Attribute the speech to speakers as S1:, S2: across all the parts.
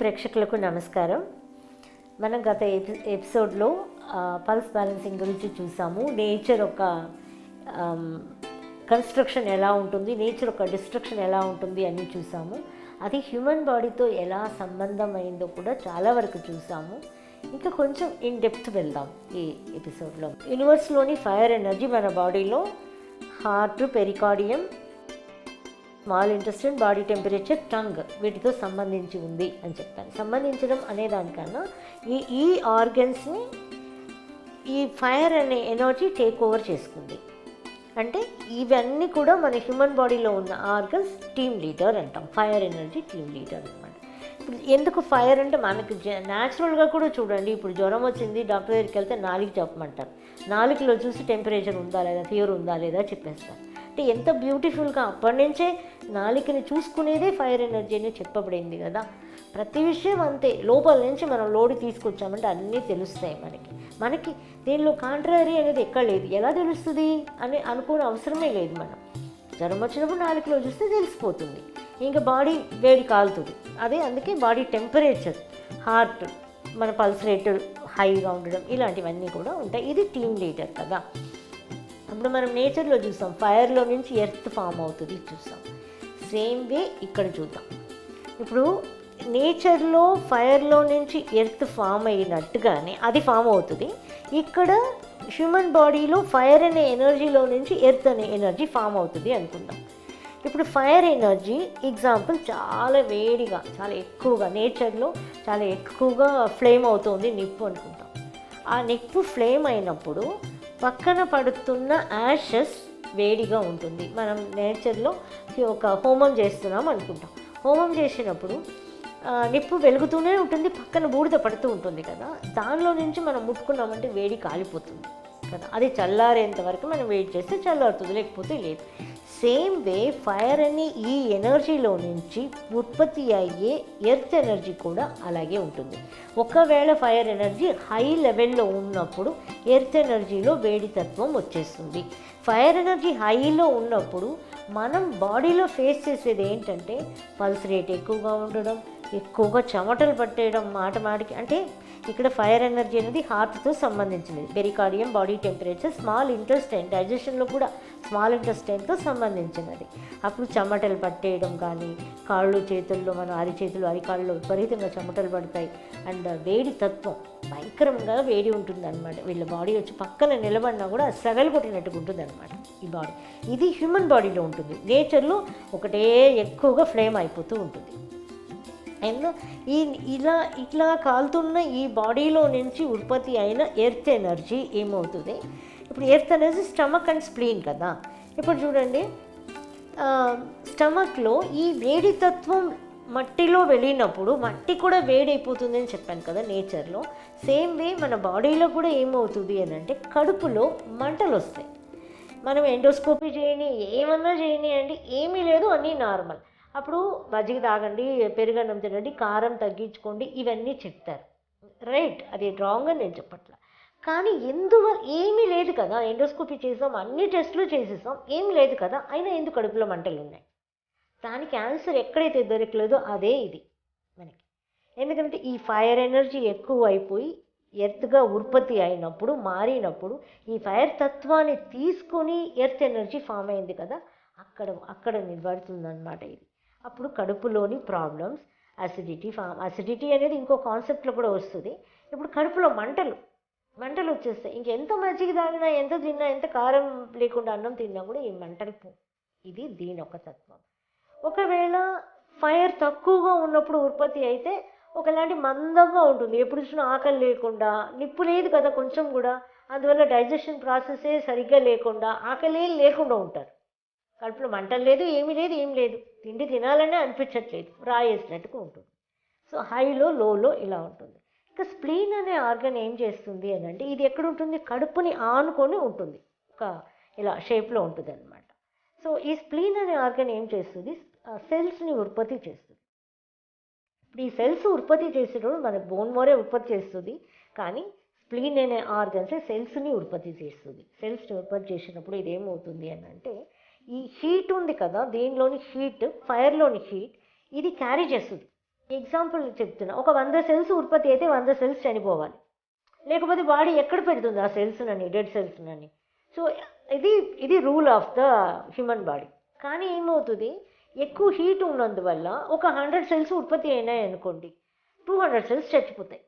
S1: ప్రేక్షకులకు నమస్కారం. మనం గత ఎపి ఎపిసోడ్లో పల్స్ బ్యాలెన్సింగ్ గురించి చూసాము. నేచర్ ఒక కన్స్ట్రక్షన్ ఎలా ఉంటుంది నేచర్ ఒక డిస్ట్రక్షన్ ఎలా ఉంటుంది అని చూసాము. అది హ్యూమన్ బాడీతో ఎలా సంబంధం అయిందో కూడా చాలా వరకు చూసాము. ఇంకా కొంచెం ఇన్ డెప్త్ వెళ్దాం ఈ ఎపిసోడ్లో. యూనివర్స్లోని ఫైర్ ఎనర్జీ మన బాడీలో heart pericardium small intestine body temperature tongue వీటితో సంబంధించి ఉంది అని చెప్పాను సంబంధించడం అనే దానికన్నా ఈ ఈ ఆర్గన్స్ని ఈ ఫైర్ అనే ఎనర్జీ టేక్ ఓవర్ చేసుకుంది. అంటే ఇవన్నీ కూడా మన హ్యూమన్ బాడీలో ఉన్న ఆర్గన్స్ టీమ్ లీడర్ అంటాం. ఫైర్ ఎనర్జీ టీమ్ లీడర్ అనమాట ఇప్పుడు ఎందుకు ఫైర్ అంటే మనకి న్యాచురల్గా కూడా చూడండి. ఇప్పుడు జ్వరం వచ్చింది డాక్టర్ దగ్గరికి వెళ్తే నాలుగు చెప్పమంటారు. నాలుగులో చూసి టెంపరేచర్ ఉందా లేదా ఫీవర్ ఉందా లేదా చెప్పేస్తారు. అంటే ఎంత బ్యూటిఫుల్గా అప్పటి నుంచే నాలికని చూసుకునేదే ఫైర్ ఎనర్జీ అని చెప్పబడింది కదా. ప్రతి విషయం అంతే. లోపల నుంచి మనం లోడు తీసుకొచ్చామంటే అన్నీ తెలుస్తాయి మనకి. మనకి దీనిలో కాంట్రరీ అనేది ఎక్కడ లేదు. ఎలా తెలుస్తుంది? అని అనుకోని అవసరమే లేదు మనం. జ్వరం వచ్చినప్పుడు నాలుగులో చూస్తే తెలిసిపోతుంది. ఇంకా బాడీ వేడి కాలుతుంది. అదే అందుకే బాడీ టెంపరేచర్ హార్ట్ మన పల్స్ రేట్ హైగా ఉండడం ఇలాంటివన్నీ కూడా ఉంటాయి. ఇది టీమ్ లీడర్ కదా. ఇప్పుడు మనం నేచర్లో చూసాం ఫైర్లో నుంచి ఎర్త్ ఫామ్ అవుతుంది చూస్తాం. సేమ్ వే ఇక్కడ చూద్దాం. ఇప్పుడు నేచర్లో ఫైర్లో నుంచి ఎర్త్ ఫామ్ అయినట్టుగానే అది ఫామ్ అవుతుంది. ఇక్కడ హ్యూమన్ బాడీలో ఫైర్ అనే ఎనర్జీలో నుంచి ఎర్త్ అనే ఎనర్జీ ఫామ్ అవుతుంది అనుకుందాం. ఇప్పుడు ఫైర్ ఎనర్జీ ఎగ్జాంపుల్ చాలా వేడిగా చాలా ఎక్కువగా నేచర్లో చాలా ఎక్కువగా ఫ్లేమ్ అవుతుంది నిప్పు అనుకుంటాం. ఆ నిప్పు ఫ్లేమ్ అయినప్పుడు పక్కన పడుతున్న యాషెస్ వేడిగా ఉంటుంది. మనం నేచర్లో ఒక హోమం చేస్తున్నాం అనుకుంటాం. హోమం చేసినప్పుడు నిప్పు వెలుగుతూనే ఉంటుంది పక్కన బూడిద పడుతూ ఉంటుంది కదా. దానిలో నుంచి మనం ముట్టుకున్నామంటే వేడి కాలిపోతుంది కదా. అది చల్లారేంత వరకు మనం వెయిట్ చేస్తే చల్లారుతుంది లేకపోతే లేదు. సేమ్ వే ఫైర్ అనే ఈ ఎనర్జీలో నుంచి ఉత్పత్తి అయ్యే ఎర్త్ ఎనర్జీ కూడా అలాగే ఉంటుంది. ఒకవేళ ఫైర్ ఎనర్జీ హై లెవెల్లో ఉన్నప్పుడు ఎర్త్ ఎనర్జీలో వేడి తత్వం వచ్చేస్తుంది. ఫైర్ ఎనర్జీ హైలో ఉన్నప్పుడు మనం బాడీలో ఫేస్ చేసేది ఏంటంటే పల్స్ రేట్ ఎక్కువగా ఉండడం ఎక్కువగా చెమటలు పట్టేయడం మాట మాటికి అంటే ఇక్కడ ఫైర్ ఎనర్జీ అనేది హార్ట్తో సంబంధించినది. Pericardium body temperature small intestine డైజెషన్లో కూడా స్మాల్ ఇంటెస్టైన్తో సంబంధించినది. అప్పుడు చెమటలు పట్టేయడం కానీ కాళ్ళు చేతుల్లో మన అరిచేతులు అరికాళ్ళు విపరీతంగా చెమటలు పడతాయి. అండ్ వేడి తత్వం భయంకరంగా వేడి ఉంటుంది అనమాట వీళ్ళ బాడీ వచ్చి పక్కన నిలబడినా కూడా సగలు కొట్టినట్టుగా ఉంటుంది అనమాట ఈ బాడీ. ఇది హ్యూమన్ బాడీలో ఉంటుంది. నేచర్లో ఒకటే ఎక్కువగా ఫ్లేమ్ అయిపోతూ ఉంటుంది. అండ్ ఈ ఇలా ఇట్లా కాలుతున్న ఈ బాడీలో నుంచి ఉత్పత్తి అయిన ఎర్త్ ఎనర్జీ ఏమవుతుంది? ఇప్పుడు earth energy stomach and spleen కదా. ఇప్పుడు చూడండి స్టమక్లో ఈ వేడి తత్వం మట్టిలో వెళ్ళినప్పుడు మట్టి కూడా వేడైపోతుంది అని చెప్పాను కదా నేచర్లో. సేమ్ వే మన బాడీలో కూడా ఏమవుతుంది అని అంటే కడుపులో మంటలు వస్తాయి. మనం ఎండోస్కోపీ చేయని ఏమన్నా చేయనియండి ఏమీ లేదు అన్నీ నార్మల్. అప్పుడు మజ్జిగ తాగండి పెరుగన్నం తినండి కారం తగ్గించుకోండి ఇవన్నీ చెప్తారు. రైట్ అది రాంగ్ అని నేను చెప్పట్లా. కానీ ఎందువల్ల ఏమీ లేదు కదా ఎండోస్కోపీ చేసాం అన్ని టెస్టులు చేసేసాం ఏం లేదు కదా అయినా ఎందుకు కడుపులో మంటలు ఉన్నాయి? దానికి ఆన్సర్ ఎక్కడైతే దొరకలేదో అదే ఇది మనకి. ఎందుకంటే ఈ ఫైర్ ఎనర్జీ ఎక్కువ అయిపోయి ఎర్త్గా ఉత్పత్తి అయినప్పుడు మారినప్పుడు ఈ ఫైర్ తత్వాన్ని తీసుకొని ఎర్త్ ఎనర్జీ ఫామ్ అయింది కదా అక్కడ అక్కడ నిలబడుతుందన్నమాట ఇది. అప్పుడు కడుపులోని ప్రాబ్లమ్స్ అసిడిటీ ఫామ్ అసిడిటీ అనేది ఇంకో కాన్సెప్ట్లో కూడా వస్తుంది. ఇప్పుడు కడుపులో మంటలు మంటలు వచ్చేస్తాయి. ఇంకెంత మజ్జిగ తాగినా ఎంత తిన్నా ఎంత కారం లేకుండా అన్నం తిన్నా కూడా ఈ మంటలు పో ఇది దీని ఒక తత్వం. ఒకవేళ ఫైర్ తక్కువగా ఉన్నప్పుడు ఉత్పత్తి అయితే ఒకలాంటి మందంగా ఉంటుంది. ఎప్పుడు చూసినా ఆకలి లేకుండా నిప్పు లేదు కదా కొంచెం కూడా. అందువల్ల డైజెషన్ ప్రాసెసే సరిగ్గా లేకుండా ఆకలి లేకుండా ఉంటారు. కడుపులో మంటలు లేదు ఏమీ లేదు ఏం లేదు. తిండి తినాలనే అనిపించట్లేదు. రాయేసినట్టుగా ఉంటుంది. సో హైలో లోలో ఇలా ఉంటుంది. ఇక స్ప్లీన్ అనే ఆర్గన్ ఏం చేస్తుంది అని అంటే ఇది ఎక్కడ ఉంటుంది కడుపుని ఆనుకొని ఉంటుంది. ఒక ఇలా షేప్లో ఉంటుంది అనమాట సో ఈ స్ప్లీన్ అనే ఆర్గన్ ఏం చేస్తుంది? సెల్స్ని ఉత్పత్తి చేస్తుంది. ఇప్పుడు ఈ సెల్స్ ఉత్పత్తి చేసేటప్పుడు మన బోన్ మోరే ఉత్పత్తి చేస్తుంది. కానీ స్ప్లీన్ అనే ఆర్గన్స్ సెల్స్ని ఉత్పత్తి చేస్తుంది. సెల్స్ని ఉత్పత్తి చేసినప్పుడు ఇది ఏమవుతుంది అని అంటే ఈ హీట్ ఉంది కదా దీనిలోని హీట్? ఫైర్లోని హీట్. ఇది క్యారీ చేస్తుంది. ఎగ్జాంపుల్ చెప్తున్నా. ఒక వంద సెల్స్ ఉత్పత్తి అయితే వంద సెల్స్ చనిపోవాలి. లేకపోతే బాడీ ఎక్కడ పెడుతుంది? ఆ సెల్స్నని డెడ్ సెల్స్ నని. సో ఇది ఇది rule of the human body కానీ ఏమవుతుంది? ఎక్కువ హీట్ ఉన్నందువల్ల ఒక హండ్రెడ్ సెల్స్ ఉత్పత్తి అయినాయి అనుకోండి టూ హండ్రెడ్ సెల్స్ చచ్చిపోతాయి.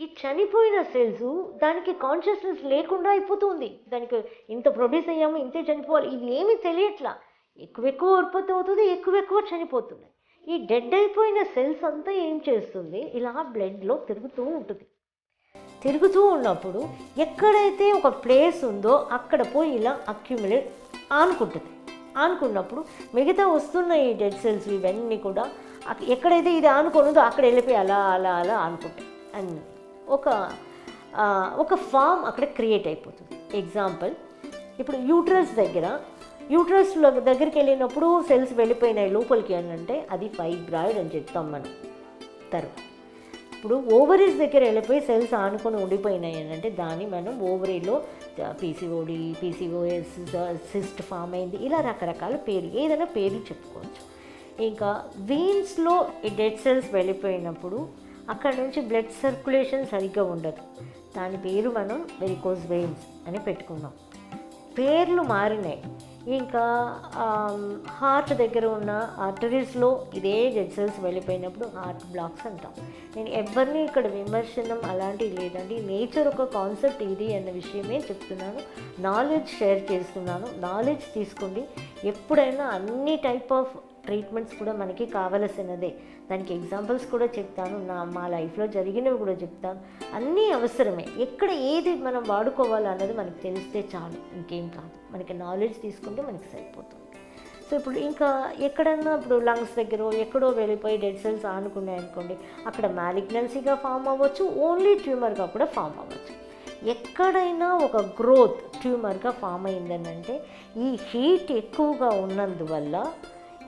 S1: ఈ చనిపోయిన సెల్స్ దానికి కాన్షియస్నెస్ లేకుండా అయిపోతుంది. దానికి ఇంత ప్రొడ్యూస్ అయ్యాము ఇంతే చనిపోవాలి ఇది ఏమీ తెలియట్లా. ఎక్కువ ఎక్కువ ఉత్పత్తి అవుతుంది ఎక్కువ ఎక్కువ చనిపోతున్నాయి ఈ డెడ్ అయిపోయిన సెల్స్ అంతా ఏం చేస్తుంది? ఇలా బ్లడ్లో తిరుగుతూ ఉంటుంది. తిరుగుతూ ఉన్నప్పుడు ఎక్కడైతే ఒక ప్లేస్ ఉందో అక్కడ పోయి ఇలా అక్యుములేట్ ఆనుకుంటుంది. ఆనుకున్నప్పుడు మిగతా వస్తున్న ఈ డెడ్ సెల్స్ ఇవన్నీ కూడా ఎక్కడైతే ఇది ఆనుకోనుందో అక్కడ వెళ్ళిపోయి అలా అలా అలా ఆనుకుంటాయి. అన్నీ. ఒక ఒక ఫామ్ అక్కడ క్రియేట్ అయిపోతుంది. ఎగ్జాంపుల్ ఇప్పుడు యూట్రస్ దగ్గర యూట్రస్ దగ్గరికి వెళ్ళినప్పుడు సెల్స్ వెళ్ళిపోయినాయి లోపలికి అని అంటే అది ఫైబ్రాయిడ్ అని చెప్తాం మనం. తర్వాత ఇప్పుడు ఓవరీస్ దగ్గర వెళ్ళిపోయి సెల్స్ ఆనుకొని ఉండిపోయినాయి అని అంటే దాన్ని మనం ఓవరీలో పీసీఓడి పీసీఓఎస్ సిస్ట్ ఫామ్ అయింది. ఇలా రకరకాల పేరు ఏదైనా పేర్లు చెప్పుకోవచ్చు. ఇంకా వీన్స్లో ఈ డెడ్ సెల్స్ వెళ్ళిపోయినప్పుడు అక్కడ నుంచి బ్లడ్ సర్క్యులేషన్ సరిగ్గా ఉండదు. దాని పేరు మనం వెరికోజ్ వెయిన్స్ అని పెట్టుకున్నాం పేర్లు మారినాయి. ఇంకా హార్ట్ దగ్గర ఉన్న ఆర్టరీస్లో ఇదే జెడ్సెల్స్ వెళ్ళిపోయినప్పుడు హార్ట్ బ్లాక్స్ అంటాం. నేను ఎవరిని ఇక్కడ విమర్శనం అలాంటివి లేదండి. నేచర్ ఒక కాన్సెప్ట్ ఇది అన్న విషయమే చెప్తున్నాను. నాలెడ్జ్ షేర్ చేస్తున్నాను. నాలెడ్జ్ తీసుకోండి. ఎప్పుడైనా అన్ని టైప్ ఆఫ్ ట్రీట్మెంట్స్ కూడా మనకి కావలసినదే. దానికి ఎగ్జాంపుల్స్ కూడా చెప్తాను నా మా లైఫ్లో జరిగినవి కూడా చెప్తాను. అన్నీ అవసరమే. ఎక్కడ ఏది మనం వాడుకోవాలన్నది మనకు తెలిస్తే చాలు. ఇంకేం కాదు. మనకి నాలెడ్జ్ తీసుకుంటే మనకి సరిపోతుంది. సో ఇప్పుడు ఇంకా ఎక్కడన్నా ఇప్పుడు లంగ్స్ దగ్గర ఎక్కడో వెళ్ళిపోయి డెడ్ సెల్స్ ఆనుకున్నాయి అనుకోండి అక్కడ మ్యాలిగ్నెన్సీగా ఫామ్ అవ్వచ్చు ఓన్లీ ట్యూమర్గా కూడా ఫామ్ అవ్వచ్చు. ఎక్కడైనా ఒక గ్రోత్ ట్యూమర్గా ఫామ్ అయిందని అంటే ఈ హీట్ ఎక్కువగా ఉన్నందువల్ల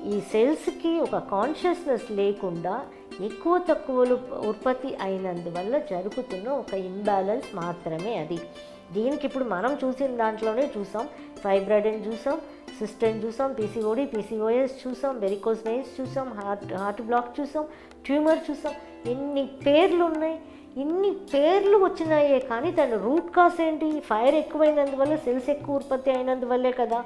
S1: ఈ సెల్స్కి ఒక కాన్షియస్నెస్ లేకుండా ఎక్కువ తక్కువలు ఉత్పత్తి అయినందువల్ల జరుగుతున్న ఒక ఇంబ్యాలెన్స్ మాత్రమే అది. దీనికి ఇప్పుడు మనం చూసిన దాంట్లోనే చూసాం ఫైబ్రాయిడ్ చూసాం సిస్టమ్ చూసాం పీసీఓడి పీసీఓఎస్ చూసాం వెరికోస్ వెయిన్స్ చూసాం హార్ట్ హార్ట్ బ్లాక్ చూసాం ట్యూమర్ చూసాం. ఎన్ని పేర్లు ఉన్నాయి. ఇన్ని పేర్లు వచ్చినాయే కానీ దాని రూట్ కాస్ ఏంటి? ఫైర్ ఎక్కువైనందువల్ల సెల్స్ ఎక్కువ ఉత్పత్తి అయినందువల్లే కదా.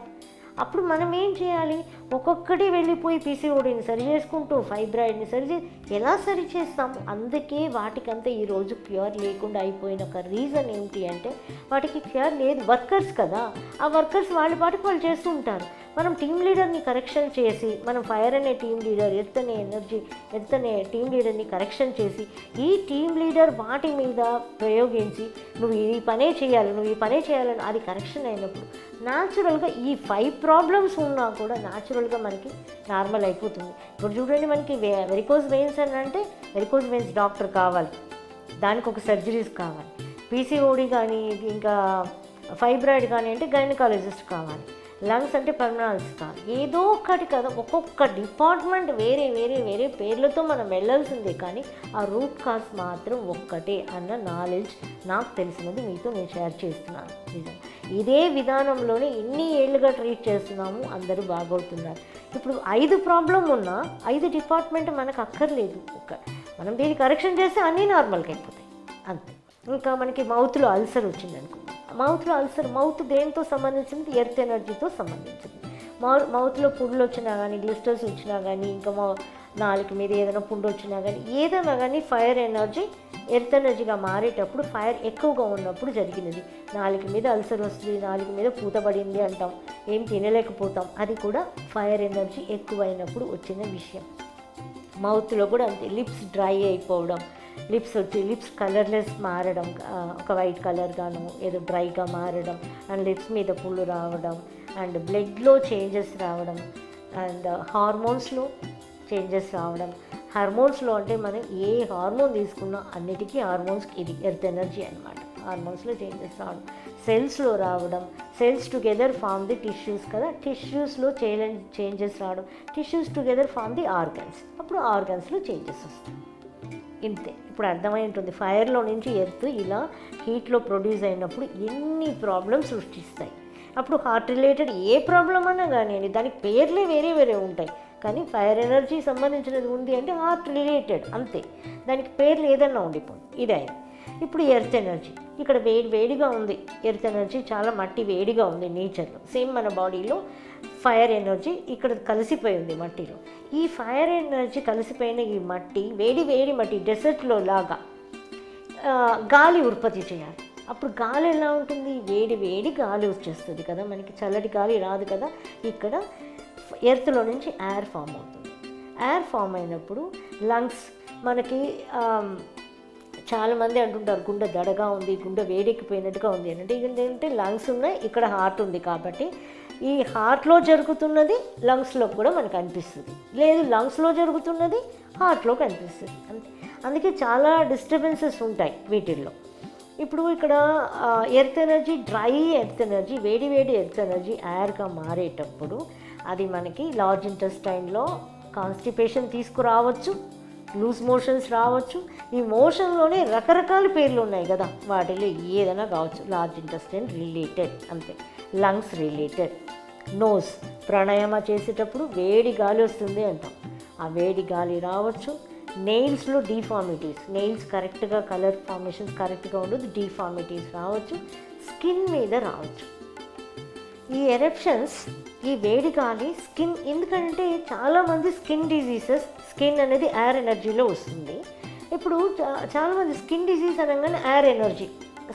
S1: అప్పుడు మనం ఏం చేయాలి? ఒక్కొక్కటి వెళ్ళిపోయి పీసీఓడిని సరి చేసుకుంటూ ఫైబ్రాయిడ్ని సరి చే ఎలా సరి చేస్తాం? అందుకే వాటికంతా ఈరోజు క్యూర్ లేకుండా అయిపోయిన ఒక రీజన్ ఏంటి అంటే వాటికి క్యూర్ లేదు వర్కర్స్ కదా. ఆ వర్కర్స్ వాళ్ళ పాటికి వాళ్ళు చేస్తుంటారు మనం టీమ్ లీడర్ని కరెక్షన్ చేసి మనం ఫైర్ అనే టీమ్ లీడర్ ఎర్త్ అనే ఎనర్జీ ఎర్త్ అనే లీడర్ని కరెక్షన్ చేసి ఈ టీమ్ లీడర్ వాటి మీద ప్రయోగించి నువ్వు ఈ పనే చేయాలి నువ్వు ఈ పనే చేయాలని అది కరెక్షన్ అయినప్పుడు న్యాచురల్గా ఈ ఫైవ్ ప్రాబ్లమ్స్ ఉన్నా కూడా న్యాచురల్గా మనకి నార్మల్ అయిపోతుంది. ఇప్పుడు చూడండి మనకి వెరికోజ్ వెయిన్స్ అని అంటే వెరికోజ్ వెయిన్స్ డాక్టర్ కావాలి. దానికి ఒక సర్జరీస్ కావాలి. పీసీఓడి కానీ ఇంకా ఫైబ్రాయిడ్ కానీ అంటే గైనకాలజిస్ట్ కావాలి. లంగ్స్ అంటే పర్మనాల్స్ కాదు. ఏదో ఒకటి కదా ఒక్కొక్క డిపార్ట్మెంట్ వేరే వేరే వేరే పేర్లతో మనం వెళ్ళాల్సిందే కానీ ఆ రూట్ కాజ్ మాత్రం ఒక్కటే అన్న నాలెడ్జ్ నాకు తెలిసినది మీతో నేను షేర్ చేస్తున్నాను. నిజం. ఇదే విధానంలోనే ఇన్ని ఏళ్ళుగా ట్రీట్ చేస్తున్నాము అందరూ బాగవుతున్నారు. ఇప్పుడు ఐదు ప్రాబ్లం ఉన్నా ఐదు డిపార్ట్మెంట్ మనకు అక్కర్లేదు. ఒక మనం దీన్ని కరెక్షన్ చేస్తే అన్నీ నార్మల్గా అయిపోతాయి. అంతే. ఇంకా మనకి మౌత్లో అల్సర్ వచ్చిందనుకో. మౌత్లో అల్సర్ మౌత్ దేంతో సంబంధించింది? ఎర్త్ ఎనర్జీతో సంబంధించింది. మౌ మౌత్లో పుండ్లు వచ్చినా కానీ గ్లిస్టర్స్ వచ్చినా కానీ ఇంకా మా నాలుగు మీద ఏదైనా పుండు వచ్చినా కానీ ఏదైనా కానీ ఫైర్ ఎనర్జీ ఎర్త్ ఎనర్జీగా మారేటప్పుడు ఫైర్ ఎక్కువగా ఉన్నప్పుడు జరిగినది. నాలుగు మీద అల్సర్ వస్తుంది నాలుగు మీద పూత పడింది అంటాం. ఏం తినలేకపోతాం. అది కూడా ఫైర్ ఎనర్జీ ఎక్కువైనప్పుడు వచ్చిన విషయం. మౌత్లో కూడా అంతే లిప్స్ డ్రై అయిపోవడం. లిప్స్ వచ్చి లిప్స్ కలర్లెస్ మారడం ఒక వైట్ కలర్గాను ఏదో డ్రైగా మారడం అండ్ లిప్స్ మీద పుళ్ళు రావడం అండ్ బ్లడ్లో చేంజెస్ రావడం అండ్ హార్మోన్స్లో చేంజెస్ రావడం. హార్మోన్స్లో అంటే మనం ఏ హార్మోన్ తీసుకున్నా అన్నిటికీ హార్మోన్స్కి ఇది ఎర్త్ ఎనర్జీ అనమాట హార్మోన్స్లో చేంజెస్ రావడం. సెల్స్లో రావడం. Cells together form the tissues కదా టిష్యూస్లో చేంజ్ చేంజెస్ రావడం. Tissues together form the organs. అప్పుడు ఆర్గన్స్లో చేంజెస్ వస్తాయి. ఇంతే. ఇప్పుడు అర్థమై ఉంటుంది. ఫైర్లో నుంచి ఎర్త్ ఇలా హీట్లో ప్రొడ్యూస్ అయినప్పుడు ఎన్ని ప్రాబ్లమ్స్ సృష్టిస్తాయి. అప్పుడు హార్ట్ రిలేటెడ్ ఏ ప్రాబ్లం అన్నా కానివ్వండి దానికి పేర్లే వేరే వేరే ఉంటాయి. కానీ ఫైర్ ఎనర్జీ సంబంధించినది ఉంది అంటే హార్ట్ రిలేటెడ్ అంతే. దానికి పేర్లు ఏదన్నా ఉండిపోయింది ఇది అయింది ఇప్పుడు ఎర్త్ ఎనర్జీ. ఇక్కడ వేడి వేడిగా ఉంది. ఎర్త్ ఎనర్జీ చాలా మట్టి వేడిగా ఉంది నేచర్లో సేమ్ మన బాడీలో ఫైర్ ఎనర్జీ ఇక్కడ కలిసిపోయి ఉంది మట్టిలో. ఈ ఫైర్ ఎనర్జీ కలిసిపోయిన ఈ మట్టి వేడి వేడి మట్టి డెసర్ట్లో లాగా గాలి ఉత్పత్తి చేయాలి. అప్పుడు గాలి ఎలా ఉంటుంది? వేడి వేడి గాలి వచ్చేస్తుంది కదా. మనకి చల్లటి గాలి రాదు కదా. ఇక్కడ ఎర్త్లో నుంచి ఎయిర్ ఫామ్ అవుతుంది. ఎయిర్ ఫామ్ అయినప్పుడు లంగ్స్ మనకి చాలామంది అంటుంటారు గుండె దడగా ఉంది గుండె వేడెక్కిపోయినట్టుగా ఉంది అని. అంటే ఏంటంటే లంగ్స్ ఉన్నాయి ఇక్కడ హార్ట్ ఉంది కాబట్టి ఈ హార్ట్లో జరుగుతున్నది లంగ్స్లో కూడా మనకు అనిపిస్తుంది. లేదు లంగ్స్లో జరుగుతున్నది హార్ట్లో కనిపిస్తుంది. అంతే. అందుకే చాలా డిస్టర్బెన్సెస్ ఉంటాయి వీటిల్లో. ఇప్పుడు ఇక్కడ earth energy dry earth energy వేడి వేడి ఎర్త్ ఎనర్జీ ఎయిర్గా మారేటప్పుడు అది మనకి లార్జ్ ఇంటెస్టైన్లో కాన్స్టిపేషన్ తీసుకురావచ్చు. లూజ్ మోషన్స్ రావచ్చు. ఈ మోషన్లోనే రకరకాల పేర్లు ఉన్నాయి కదా. వాటిలో ఏదైనా కావచ్చు. లార్జ్ ఇంటెస్టైన్ రిలేటెడ్ అంతే. Lungs related. నోస్ ప్రాణాయామ చేసేటప్పుడు వేడి గాలి వస్తుంది అంటాం. ఆ వేడి గాలి రావచ్చు. నెయిల్స్లో డీఫార్మిటీస్. నెయిల్స్ కరెక్ట్గా కలర్ ఫార్మేషన్స్ కరెక్ట్గా ఉండదు. డిఫార్మిటీస్ రావచ్చు. స్కిన్ మీద రావచ్చు. ఈ ఎరప్షన్స్ ఈ వేడి గాలి స్కిన్ ఎందుకంటే చాలామంది స్కిన్ డిజీజెస్ స్కిన్ అనేది ఎయిర్ ఎనర్జీలో వస్తుంది. ఇప్పుడు చాలామంది స్కిన్ డిజీజ్ అనగానే ఎయిర్ ఎనర్జీ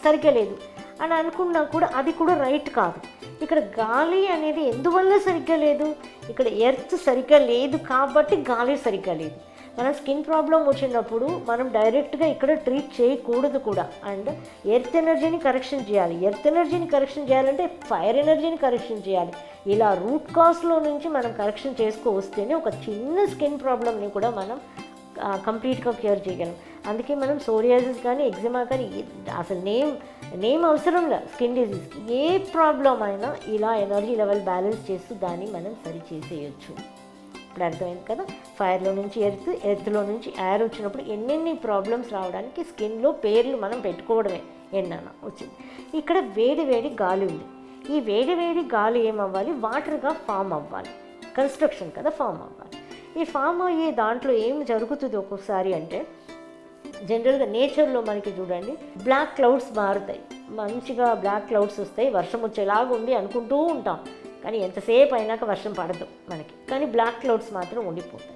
S1: సరిగ్గా లేదు. అని అనుకున్నా కూడా అది కూడా రైట్ కాదు. ఇక్కడ గాలి అనేది ఎందువల్ల సరిగ్గా లేదు? ఇక్కడ ఎర్త్ సరిగ్గా లేదు కాబట్టి గాలి సరిగ్గా లేదు. మన స్కిన్ ప్రాబ్లం వచ్చినప్పుడు మనం డైరెక్ట్గా ఇక్కడ ట్రీట్ చేయకూడదు కూడా. అండ్ ఎర్త్ ఎనర్జీని కరెక్షన్ చేయాలి. ఎర్త్ ఎనర్జీని కరెక్షన్ చేయాలంటే ఫైర్ ఎనర్జీని కరెక్షన్ చేయాలి. ఇలా రూట్ కాస్లో నుంచి మనం కరెక్షన్ చేసుకో వస్తేనే ఒక చిన్న స్కిన్ ప్రాబ్లమ్ని కూడా మనం కంప్లీట్గా క్యూర్ చేయగలం. అందుకే మనం సోరియాసిస్ కానీ ఎగ్జిమా కానీ అసలు నేమ్ నేమ్ అవసరం లేదు స్కిన్ డిజీజ్కి ఏ ప్రాబ్లం అయినా ఇలా ఎనర్జీ లెవెల్ బ్యాలెన్స్ చేస్తూ దాన్ని మనం సరి చేసేయచ్చు ఇప్పుడు అర్థమైంది కదా. ఫైర్లో నుంచి ఎర్త్ ఎర్త్లో నుంచి ఎయిర్ వచ్చినప్పుడు ఎన్నెన్ని ప్రాబ్లమ్స్ రావడానికి స్కిన్లో పేర్లు మనం పెట్టుకోవడమే ఎన్నైనా వచ్చింది. ఇక్కడ వేడి వేడి గాలి ఉంది. ఈ వేడి వేడి గాలి ఏమవ్వాలి? వాటర్గా ఫామ్ అవ్వాలి. కన్స్ట్రక్షన్ కదా ఫామ్ అవ్వాలి. ఈ ఫామ్ అయ్యే దాంట్లో ఏం జరుగుతుంది ఒక్కొక్కసారి అంటే జనరల్గా నేచర్లో మనకి చూడండి బ్లాక్ క్లౌడ్స్ మారుతాయి. మంచిగా బ్లాక్ క్లౌడ్స్ వస్తాయి వర్షం వచ్చేలాగా ఉంది అనుకుంటూ ఉంటాం. కానీ ఎంతసేపు అయినాక వర్షం పడదు మనకి. కానీ బ్లాక్ క్లౌడ్స్ మాత్రం ఉండిపోతాయి.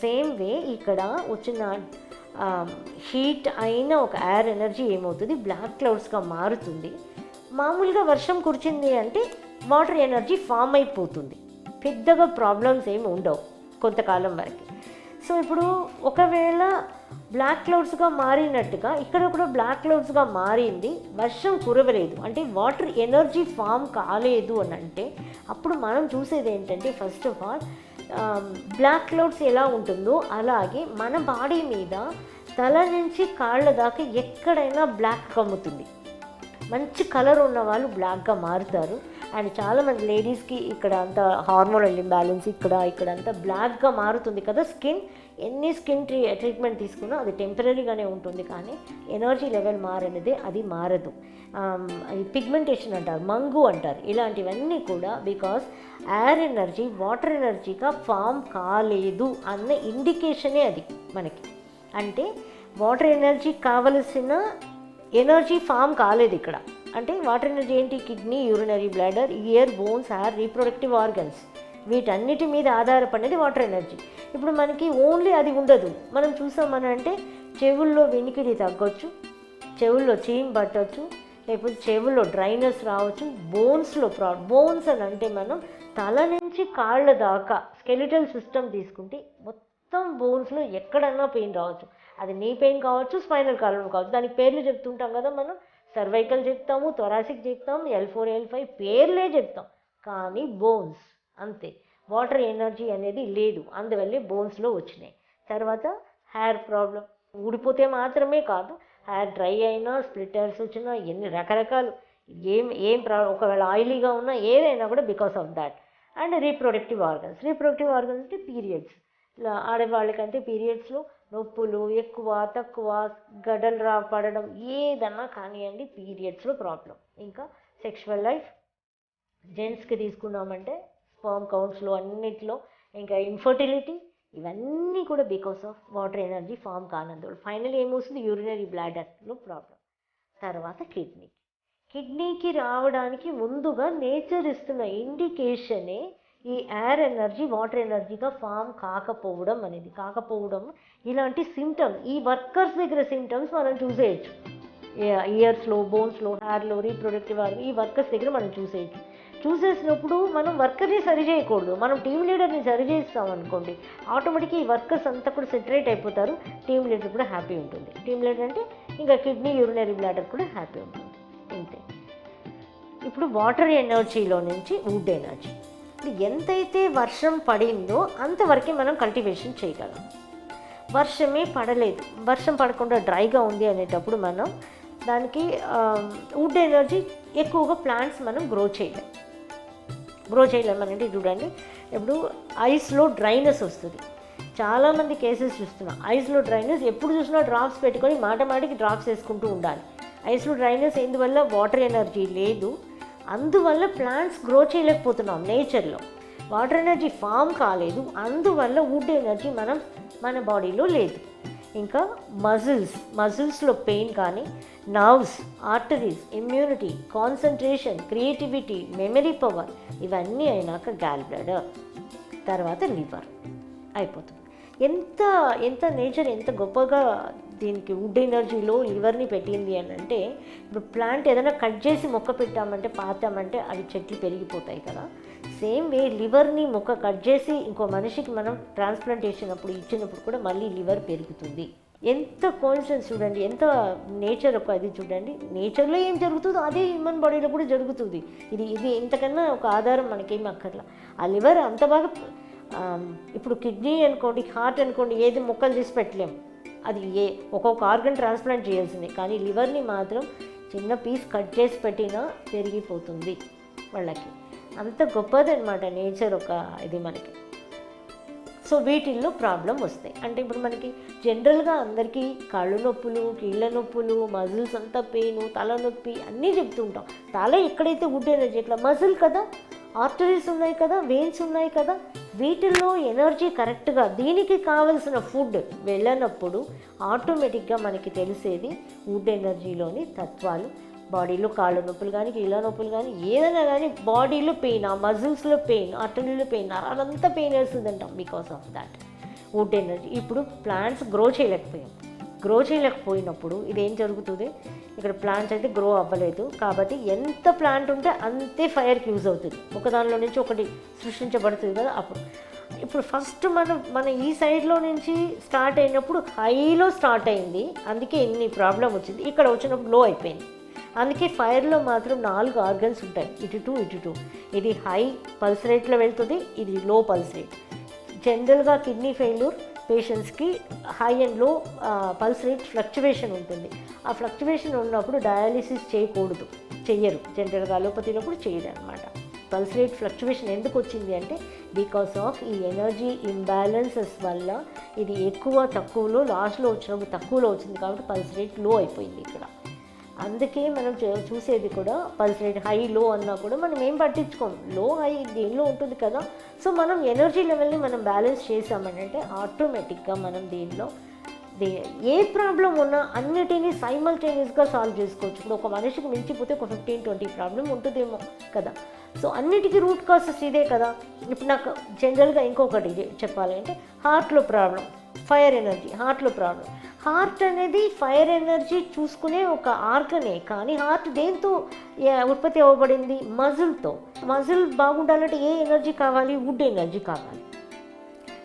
S1: సేమ్ వే ఇక్కడ వచ్చిన హీట్ అయిన ఒక ఎయిర్ ఎనర్జీ ఏమవుతుంది? బ్లాక్ క్లౌడ్స్గా మారుతుంది. మామూలుగా వర్షం కురిచింది అంటే వాటర్ ఎనర్జీ ఫామ్ అయిపోతుంది. పెద్దగా ప్రాబ్లమ్స్ ఏమి ఉండవు కొంతకాలం వరకు. సో ఇప్పుడు ఒకవేళ బ్లాక్ క్లౌడ్స్గా మారినట్టుగా ఇక్కడ కూడా బ్లాక్ క్లౌడ్స్గా మారింది వర్షం కురవలేదు. అంటే వాటర్ ఎనర్జీ ఫామ్ కాలేదు అని అంటే అప్పుడు మనం చూసేది ఏంటంటే first of all black clouds ఎలా ఉంటుందో అలాగే మన బాడీ మీద తల నుంచి కాళ్ళ దాకా ఎక్కడైనా బ్లాక్ కమ్ముతుంది. మంచి కలర్ ఉన్న వాళ్ళు బ్లాక్గా మారుతారు. అండ్ చాలామంది లేడీస్కి ఇక్కడ అంతా హార్మోనల్ ఇంబ్యాలెన్స్ ఇక్కడ ఇక్కడ అంతా బ్లాక్గా మారుతుంది కదా స్కిన్ ఎన్ని స్కిన్ ట్రీ ట్రీట్మెంట్ తీసుకున్నా అది టెంపరీగానే ఉంటుంది కానీ ఎనర్జీ లెవెల్ మారనిదే అది మారదు. Um, పిగ్మెంటేషన్ అంటారు మంగు అంటారు. ఇలాంటివన్నీ కూడా బికాస్ ఎయిర్ ఎనర్జీ వాటర్ ఎనర్జీగా ఫామ్ కాలేదు అన్న ఇండికేషనే అది మనకి. అంటే వాటర్ ఎనర్జీ కావలసిన ఎనర్జీ ఫామ్ కాలేదు ఇక్కడ. అంటే వాటర్ ఎనర్జీ ఏంటి? Kidney urinary bladder ear bones or reproductive organs. వీటన్నిటి మీద ఆధారపడినది వాటర్ ఎనర్జీ. ఇప్పుడు మనకి ఓన్లీ అది ఉండదు. మనం చూసామని అంటే చెవుల్లో వెనికిడి తగ్గొచ్చు చెవుల్లో చీమ్ పట్టవచ్చు లేకపోతే చెవుల్లో డ్రైనెస్ రావచ్చు బోన్స్లో ప్రా బోన్స్ అని అంటే మనం తల నుంచి కాళ్ళ దాకా స్కెలిటల్ సిస్టమ్ తీసుకుంటే మొత్తం బోన్స్లో ఎక్కడన్నా పెయిన్ రావచ్చు. అది నీ పెయిన్ కావచ్చు స్పైనల్ కాలం కావచ్చు. దానికి పేర్లు చెప్తుంటాం కదా మనం. సర్వైకల్ చెప్తాము థొరాసిక్ చెప్తాము ఎల్ ఫోర్ ఎల్ ఫైవ్ పేర్లే చెప్తాం. కానీ బోన్స్ అంతే. వాటర్ ఎనర్జీ అనేది లేదు. అందువల్లే బోన్స్లో వచ్చినాయి. తర్వాత హెయిర్ ప్రాబ్లం ఊడిపోతే మాత్రమే కాదు హెయిర్ డ్రై అయినా స్ప్లిటర్స్ వచ్చినా ఎన్ని రకరకాలు. ఏం ఏం ప్రా ఒకవేళ ఆయిలీగా ఉన్నా ఏదైనా కూడా because of that and reproductive organs reproductive organs అంటే పీరియడ్స్ ఇలా ఆడవాళ్ళకంటే పీరియడ్స్లో నొప్పులు ఎక్కువ తక్కువ గడలు రా పడడం ఏదన్నా కానివ్వండి పీరియడ్స్లో ప్రాబ్లం ఇంకా సెక్షువల్ లైఫ్ జెంట్స్కి తీసుకున్నామంటే స్పర్మ్ కౌంట్స్లో అన్నిట్లో ఇంకా ఇన్ఫర్టిలిటీ ఇవన్నీ కూడా because of water energy form కానందువల్ల. Final ఏమొస్తుంది యూరినరీ బ్లాడర్లో ప్రాబ్లం తర్వాత కిడ్నీ కిడ్నీకి రావడానికి ముందుగా నేచర్ ఇస్తున్న ఇండికేషనే ఈ ఎయిర్ ఎనర్జీ వాటర్ ఎనర్జీగా ఫామ్ కాకపోవడం అనేది. కాకపోవడం ఇలాంటి సిమ్టమ్స్ ఈ వర్కర్స్ దగ్గర సిమ్టమ్స్ మనం చూసేయచ్చు. ఇయర్స్లో బోన్స్లో హ్యార్లో రీప్రొడక్టివ్ ఆర్గన్ ఈ వర్కర్స్ దగ్గర మనం చూసేయచ్చు. చూసేసినప్పుడు మనం వర్కర్ని సరి చేయకూడదు. మనం టీం లీడర్ని సరి చేస్తాం అనుకోండి ఆటోమేటిక్గా ఈ వర్కర్స్ అంతా కూడా సెటరేట్ అయిపోతారు. టీం లీడర్ కూడా హ్యాపీ ఉంటుంది. టీం లీడర్ అంటే ఇంకా కిడ్నీ యూరినరీ బ్లాడర్ కూడా హ్యాపీ ఉంటుంది. ఇంతే. ఇప్పుడు వాటర్ ఎనర్జీలో నుంచి వుడ్ ఎనర్జీ ఎంతైతే వర్షం పడిందో అంతవరకే మనం కల్టివేషన్ చేయగలం. వర్షమే పడలేదు. వర్షం పడకుండా డ్రైగా ఉంది అనేటప్పుడు మనం దానికి వుడ్ ఎనర్జీ ఎక్కువగా ప్లాంట్స్ మనం గ్రో చేయలేం. గ్రో చేయలేమనంటే చూడండి. ఇప్పుడు ఐస్లో డ్రైనెస్ వస్తుంది. చాలామంది కేసెస్ చూస్తున్నాం. ఐస్లో డ్రైనెస్ ఎప్పుడు చూసినా డ్రాప్స్ పెట్టుకొని మాట మాటికి డ్రాప్స్ వేసుకుంటూ ఉండాలి. ఐస్లో డ్రైనెస్ ఎందువల్ల? వాటర్ ఎనర్జీ లేదు. అందువల్ల ప్లాంట్స్ గ్రో చేయలేకపోతున్నాం నేచర్లో వాటర్ ఎనర్జీ ఫామ్ కాలేదు అందువల్ల వుడ్ ఎనర్జీ మనం మన బాడీలో లేదు. ఇంకా మజిల్స్ మజిల్స్లో పెయిన్ కానీ nerves arteries immunity concentration creativity memory power ఇవన్నీ అయినాక గ్యాల్ బ్లడర్ తర్వాత లివర్ అయిపోతుంది. ఎంత ఎంత నేచర్ ఎంత గొప్పగా దీనికి వుడ్ ఎనర్జీలో లివర్ని పెట్టింది అని అంటే ఇప్పుడు ప్లాంట్ ఏదైనా కట్ చేసి మొక్క పెట్టామంటే పాతామంటే అవి చెట్లు పెరిగిపోతాయి కదా. సేమ్ వే లివర్ని మొక్క కట్ చేసి ఇంకో మనిషికి మనం ట్రాన్స్ప్లాంటేషన్ అప్పుడు ఇచ్చినప్పుడు కూడా మళ్ళీ లివర్ పెరుగుతుంది. ఎంత కాన్షియన్స్ చూడండి ఎంత నేచర్ ఒక ఇది చూడండి. నేచర్లో ఏం జరుగుతుందో అదే హ్యూమన్ బాడీలో కూడా జరుగుతుంది. ఇది ఇది ఇంతకన్నా ఒక ఆధారం మనకేం అక్కర్లా. ఆ లివర్ అంత బాగా ఇప్పుడు కిడ్నీ అనుకోండి హార్ట్ అనుకోండి ఏది మొక్కలు తీసి పెట్టలేము అది ఏ ఒక్కొక్క ఆర్గన్ ట్రాన్స్ప్లాంట్ చేయాల్సింది. కానీ లివర్ని మాత్రం చిన్న పీస్ కట్ చేసి పెట్టినా పెరిగిపోతుంది వాళ్ళకి. అంత గొప్పదనమాట నేచర్ ఒక ఇది మనకి. సో వీటిల్లో ప్రాబ్లం వస్తాయి. అంటే ఇప్పుడు మనకి జనరల్గా అందరికీ కళ్ళు నొప్పులు కీళ్ళ నొప్పులు మజిల్స్ అంతా పెయిన్ తలనొప్పి అన్నీ చెప్తూ ఉంటాం. తల ఎక్కడైతే గుడ్డేనో ఇట్లా మజిల్ కదా? ఆర్టరీస్ ఉన్నాయి కదా? వెయిన్స్ ఉన్నాయి కదా? వీటిల్లో ఎనర్జీ కరెక్ట్గా దీనికి కావలసిన ఫుడ్ వెళ్ళనప్పుడు ఆటోమేటిక్గా మనకి తెలిసేది వుడ్ ఎనర్జీలోని తత్వాలు. బాడీలో కాళ్ళ నొప్పులు కానీ కీళ్ళ నొప్పులు కానీ ఏదైనా కానీ బాడీలో పెయిన్ ఆ మజిల్స్లో పెయిన్ ఆర్టరీలో పెయిన్ అదంతా pain వేస్తుందంటాం because of that wood energy ఇప్పుడు ప్లాంట్స్ గ్రో చేయలేకపోయాం. గ్రో చేయలేకపోయినప్పుడు ఇది ఏం జరుగుతుంది? ఇక్కడ ప్లాంట్ అయితే గ్రో అవ్వలేదు. కాబట్టి ఎంత ప్లాంట్ ఉంటే అంతే ఫైర్కి యూజ్ అవుతుంది. ఒక దానిలో నుంచి ఒకటి సృష్టించబడుతుంది కదా అప్పుడు. ఇప్పుడు ఫస్ట్ మనం మన ఈ సైడ్లో నుంచి స్టార్ట్ అయినప్పుడు హైలో స్టార్ట్ అయింది. అందుకే ఇన్ని ప్రాబ్లం వచ్చింది. ఇక్కడ వచ్చినప్పుడు లో అయిపోయింది. అందుకే ఫైర్లో మాత్రం నాలుగు ఆర్గన్స్ ఉంటాయి. ఇటు టూ ఇటు టూ ఇది హై పల్స్ రేట్లో వెళ్తుంది. ఇది లో పల్స్ రేట్ జనరల్గా కిడ్నీ ఫెయిల్యూర్ పేషెంట్స్కి హై అండ్లో పల్స్ రేట్ ఫ్లక్చువేషన్ ఉంటుంది. ఆ ఫ్లక్చువేషన్ ఉన్నప్పుడు డయాలిసిస్ చేయకూడదు. చెయ్యరు. జనరల్గా అలోపతిలో కూడా చేయరు అనమాట పల్స్ రేట్ ఫ్లక్చువేషన్ ఎందుకు వచ్చింది అంటే బికాస్ ఆఫ్ ఈ ఎనర్జీ ఇంబ్యాలెన్సెస్ వల్ల ఇది ఎక్కువ తక్కువలో లాస్ట్లో వచ్చినప్పుడు తక్కువలో వచ్చింది కాబట్టి పల్స్ రేట్లో అయిపోయింది ఇక్కడ. అందుకే మనం చూసేది కూడా పల్స్ రేట్ హై లో అన్నా కూడా మనం ఏం పట్టించుకోం. లో హై దేనిలో ఉంటుంది కదా? సో మనం ఎనర్జీ లెవెల్ని మనం బ్యాలెన్స్ చేసామనంటే ఆటోమేటిక్గా మనం దీనిలో? దే ఏ ప్రాబ్లం ఉన్నా అన్నిటినీ సైమల్టేనియస్గా సాల్వ్ చేసుకోవచ్చు. ఇప్పుడు ఒక మనిషికి మించిపోతే ఒక ఫిఫ్టీన్ ట్వంటీ ప్రాబ్లం ఉంటుందేమో కదా? సో అన్నిటికీ రూట్ కాసెస్ ఇదే కదా? ఇప్పుడు నాకు జనరల్గా ఇంకొకటి చెప్పాలి అంటే హార్ట్లో ప్రాబ్లం ఫైర్ ఎనర్జీ హార్ట్లో ప్రాబ్లం హార్ట్ అనేది ఫైర్ ఎనర్జీ చూసుకునే ఒక ఆర్గనే కానీ హార్ట్ దేంతో ఉత్పత్తి అవ్వబడింది? మజిల్తో. మజిల్ బాగుండాలంటే ఏ ఎనర్జీ కావాలి? వుడ్ ఎనర్జీ కావాలి.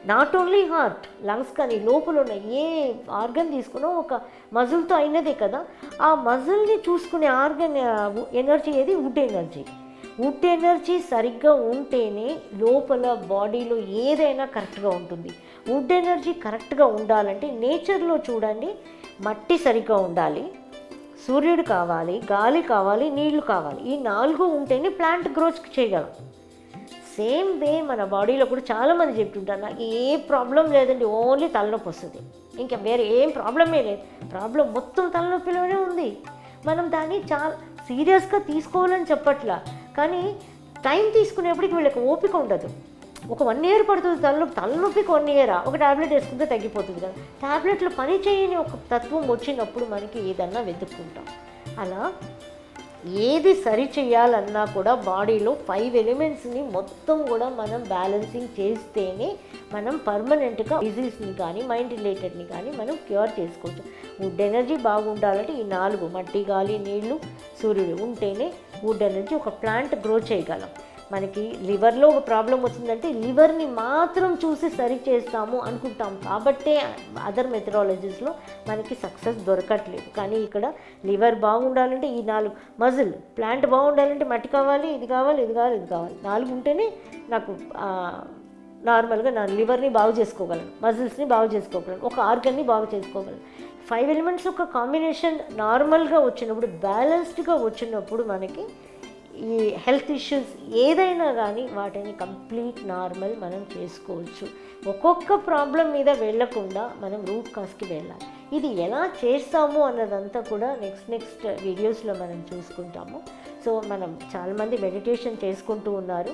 S1: నాట్ ఓన్లీ హార్ట్ లంగ్స్ కానీ లోపల ఉన్న ఏ ఆర్గన్ తీసుకున్నా ఒక మజిల్తో అయినదే కదా. ఆ మజిల్ని చూసుకునే ఆర్గన్ ఎనర్జీ ఏది? Wood energy. వుడ్ ఎనర్జీ సరిగ్గా ఉంటేనే లోపల బాడీలో ఏదైనా కరెక్ట్గా ఉంటుంది. వుడ్ ఎనర్జీ కరెక్ట్గా ఉండాలంటే నేచర్లో చూడండి మట్టి సరిగ్గా ఉండాలి. సూర్యుడు కావాలి గాలి కావాలి నీళ్ళు కావాలి. ఈ నాలుగు ఉంటేనే ప్లాంట్ గ్రోత్ చేయగలం. సేమ్ వే మన బాడీలో కూడా చాలామంది చెప్తుంటారు నాకు ఏ ప్రాబ్లం లేదండి ఓన్లీ తలనొప్పి వస్తుంది. ఇంకా వేరే ఏం ప్రాబ్లమే లేదు. ప్రాబ్లం మొత్తం తలనొప్పిలోనే ఉంది. మనం దాన్ని చాలా సీరియస్గా తీసుకోవాలని చెప్పట్లా. కానీ టైం తీసుకునేప్పటికి వీళ్ళకి ఓపిక ఉండదు. ఒక వన్ ఇయర్ పడుతుంది తలనొప్పి తలనొప్పికి వన్ ఇయరా? ఒక టాబ్లెట్ వేసుకుంటే తగ్గిపోతుంది కదా. టాబ్లెట్లు పని చేయని ఒక తత్వం వచ్చినప్పుడు మనకి ఏదన్నా వెతుక్కుంటాం. అలా ఏది సరి చేయాలన్నా కూడా బాడీలో ఫైవ్ ఎలిమెంట్స్ని మొత్తం కూడా మనం బ్యాలెన్సింగ్ చేస్తేనే మనం పర్మనెంట్గా డిజీస్ని కానీ మైండ్ రిలేటెడ్ని కానీ మనం క్యూర్ చేసుకోవచ్చు. వుడ్ ఎనర్జీ బాగుండాలంటే ఈ నాలుగు మట్టి గాలి నీళ్ళు సూర్యుడు ఉంటేనే వుడ్ ఎనర్జీ ఒక ప్లాంట్ గ్రో చేయగలం. మనకి లివర్లో ఒక ప్రాబ్లం వచ్చిందంటే లివర్ని మాత్రం చూసి సరి చేస్తాము అనుకుంటాం. కాబట్టే అదర్ మెథడాలజీస్లో మనకి సక్సెస్ దొరకట్లేదు. కానీ ఇక్కడ లివర్ బాగుండాలంటే ఈ నాలుగు మజిల్ ప్లాంట్ బాగుండాలంటే మట్టి కావాలి ఇది కావాలి ఇది కావాలి ఇది కావాలి. నాలుగు ఉంటేనే నాకు నార్మల్గా నా లివర్ని బాగు చేసుకోగలను. మజిల్స్ని బాగు చేసుకోగలను. ఒక ఆర్గన్ని బాగు చేసుకోగలను. ఫైవ్ ఎలిమెంట్స్ ఒక కాంబినేషన్ నార్మల్గా వచ్చినప్పుడు బ్యాలెన్స్డ్గా వచ్చినప్పుడు మనకి ఈ హెల్త్ ఇష్యూస్ ఏదైనా కానీ వాటిని కంప్లీట్ నార్మల్ మనం చేసుకోవచ్చు. ఒక్కొక్క ప్రాబ్లం మీద వెళ్ళకుండా మనం రూట్ కాస్కి వెళ్ళాలి. ఇది ఎలా చేస్తాము అన్నదంతా కూడా నెక్స్ట్ నెక్స్ట్ వీడియోస్లో మనం చూసుకుంటాము. సో మనం చాలామంది మెడిటేషన్ చేసుకుంటూ ఉన్నారు.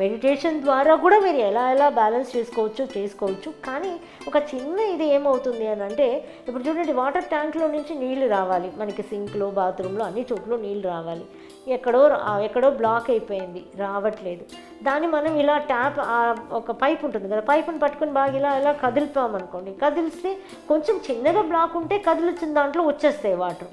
S1: మెడిటేషన్ ద్వారా కూడా మీరు ఎలా ఎలా బ్యాలెన్స్ చేసుకోవచ్చు చేసుకోవచ్చు. కానీ ఒక చిన్న ఇది ఏమవుతుంది అని అంటే ఇప్పుడు చూడండి వాటర్ ట్యాంక్లో నుంచి నీళ్ళు రావాలి. మనకి సింక్లో బాత్రూంలో అన్ని చోట్ల నీళ్ళు రావాలి. ఎక్కడో ఎక్కడో బ్లాక్ అయిపోయింది రావట్లేదు. దాన్ని మనం ఇలా ట్యాప్ ఒక పైప్ ఉంటుంది కదా పైపుని పట్టుకొని బాగా ఇలా ఇలా కదిలిపామనుకోండి కదిలిస్తే కొంచెం చిన్నగా బ్లాక్ ఉంటే కదిలిచ్చిన దాంట్లో వచ్చేస్తాయి వాటర్.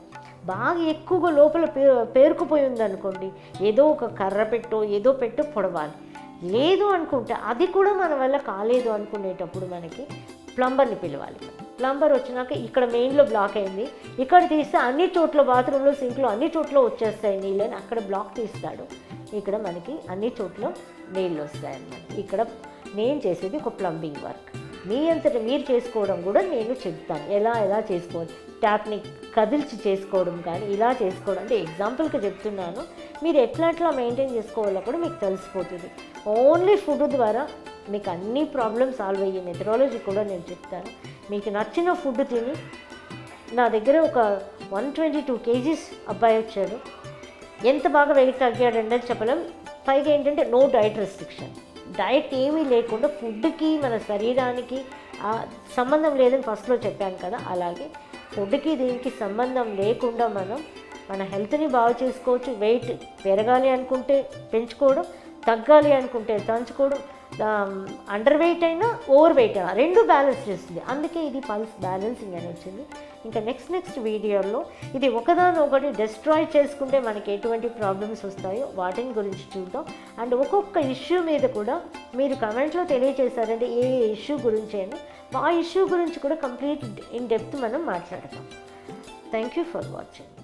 S1: బాగా ఎక్కువగా లోపల పే పేరుకుపోయి ఉందనుకోండి ఏదో ఒక కర్ర పెట్టో ఏదో పెట్టో పొడవాలి. లేదు అనుకుంటే అది కూడా మన వల్ల కాలేదు అనుకునేటప్పుడు మనకి ప్లంబర్ని పిలవాలి ప్లంబర్ వచ్చినాక ఇక్కడ మెయిన్లో బ్లాక్ అయింది. ఇక్కడ తీస్తే అన్ని చోట్ల బాత్రూంలో సింక్లో అన్ని చోట్ల వచ్చేస్తాయి నీళ్ళు అని అక్కడ బ్లాక్ తీస్తాడు. ఇక్కడ మనకి అన్ని చోట్ల నీళ్ళు వస్తాయన్నమాట ఇక్కడ నేను చేసేది ఒక ప్లంబింగ్ వర్క్. మీ అంతట మీరు చేసుకోవడం కూడా నేను చెప్తాను. ఎలా ఎలా చేసుకోవాలి? ట్యాప్ని కదిల్చి చేసుకోవడం కానీ ఇలా చేసుకోవడం అంటే ఎగ్జాంపుల్కి చెప్తున్నాను. మీరు ఎట్లా ఎట్లా మెయింటైన్ చేసుకోవాలో కూడా మీకు తెలిసిపోతుంది. ఓన్లీ ఫుడ్ ద్వారా మీకు అన్ని ప్రాబ్లమ్స్ సాల్వ్ అయ్యే మెథడాలజీ కూడా నేను చెప్తాను. మీకు నచ్చిన ఫుడ్ తిని నా దగ్గర ఒక వన్ ట్వంటీ టూ కేజీస్ అబ్బాయి వచ్చాడు. ఎంత బాగా వెయిట్ తగ్గాడండి అని చెప్పలేం. పైగా ఏంటంటే నో డైట్ రెస్ట్రిక్షన్ డైట్ ఏమీ లేకుండా ఫుడ్కి మన శరీరానికి సంబంధం లేదని ఫస్ట్లో చెప్పాను కదా అలాగే ఫుడ్కి దీనికి సంబంధం లేకుండా మనం మన హెల్త్ని బాగు చేసుకోవచ్చు. వెయిట్ పెరగాలి అనుకుంటే పెంచుకోవడం తగ్గాలి అనుకుంటే తంచుకోవడం అండర్ వెయిట్ అయినా ఓవర్ వెయిట్ అయినా రెండు బ్యాలెన్స్ చేస్తుంది. అందుకే ఇది పల్స్ బ్యాలెన్సింగ్ అని వచ్చింది. ఇంకా నెక్స్ట్ నెక్స్ట్ వీడియోలో ఇది ఒకదాని ఒకటి డిస్ట్రాయ్ చేసుకుంటే మనకి ఎటువంటి ప్రాబ్లమ్స్ వస్తాయో వాటిని గురించి చూద్దాం. అండ్ ఒక్కొక్క ఇష్యూ మీద కూడా మీరు కమెంట్లో తెలియజేశారంటే ఏ ఇష్యూ గురించి అయినా ఆ ఇష్యూ గురించి కూడా కంప్లీట్ ఇన్ డెప్త్ మనం మాట్లాడతాం. Thank you for watching